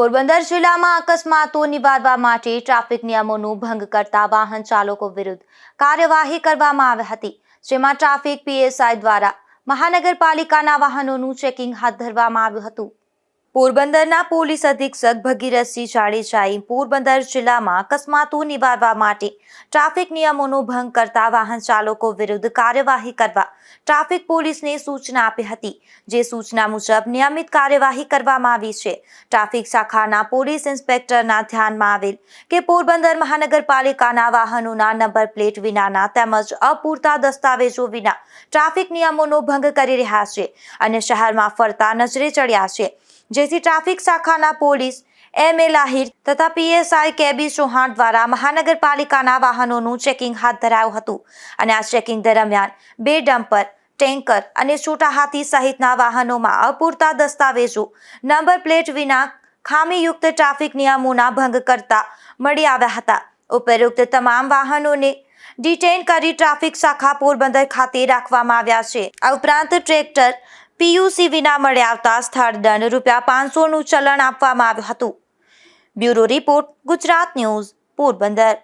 પોરબંદર જિલ્લામાં અકસ્માતો નિવારવા માટે ટ્રાફિક નિયમોનો ભંગ કરતા વાહન ચાલકો વિરુદ્ધ કાર્યવાહી કરવામાં આવી હતી, જેમાં ટ્રાફિક પીએસઆઈ દ્વારા મહાનગરપાલિકાના વાહનોનું ચેકિંગ હાથ ધરવામાં આવ્યું હતું. પોરબંદરના પોલીસ અધિક્ષક ભગીરથસિંહ જાડેજાએ પોરબંદર જિલ્લામાં અકસ્માતો નિવારવા માટે ટ્રાફિક નિયમોનો ભંગ કરતા વાહન ચાલકો વિરુદ્ધ કાર્યવાહી કરવા ટ્રાફિક પોલીસને સૂચના આપી હતી. જે સૂચના મુજબ નિયમિત કાર્યવાહી કરવામાં આવી છે. ટ્રાફિક શાખાના પોલીસ ઇન્સ્પેક્ટરના ધ્યાનમાં આવેલ કે પોરબંદર મહાનગરપાલિકાના વાહનોના નંબર પ્લેટ વિનાના તેમજ અપૂરતા દસ્તાવેજો વિના ટ્રાફિક નિયમોનો ભંગ કરી રહ્યા છે અને શહેરમાં ફરતા નજરે ચડ્યા છે. જેથી ટ્રાફિક શાખાના પોલીસ એમ એ લાહિર તથા પીએસઆઈ કેબી ચૌહાણ દ્વારા મહાનગરપાલિકાના વાહનોનું ચેકિંગ હાથ ધરાયું હતું. અને આ ચેકિંગ દરમિયાન બે ડમ્પર, ટેન્કર અને છૂટા હાથી સહિતના વાહનોમાં અપૂરતા દસ્તાવેજો, નંબર પ્લેટ વિના ખામીયુક્ત ટ્રાફિક નિયમોના ભંગ કરતા મળી આવ્યા હતા. ઉપરોક્ત તમામ વાહનોને ડિટેન કરી ટ્રાફિક શાખા પોરબંદર ખાતે રાખવામાં આવ્યા છે. આ ઉપરાંત ટ્રેક્ટર પીયુસી વિના મળી આવતા સ્થળ દંડ રૂપિયા પાંચસોનું ચલણ આપવામાં આવ્યું હતું. Bureau report, Gujarat news, Porbandar.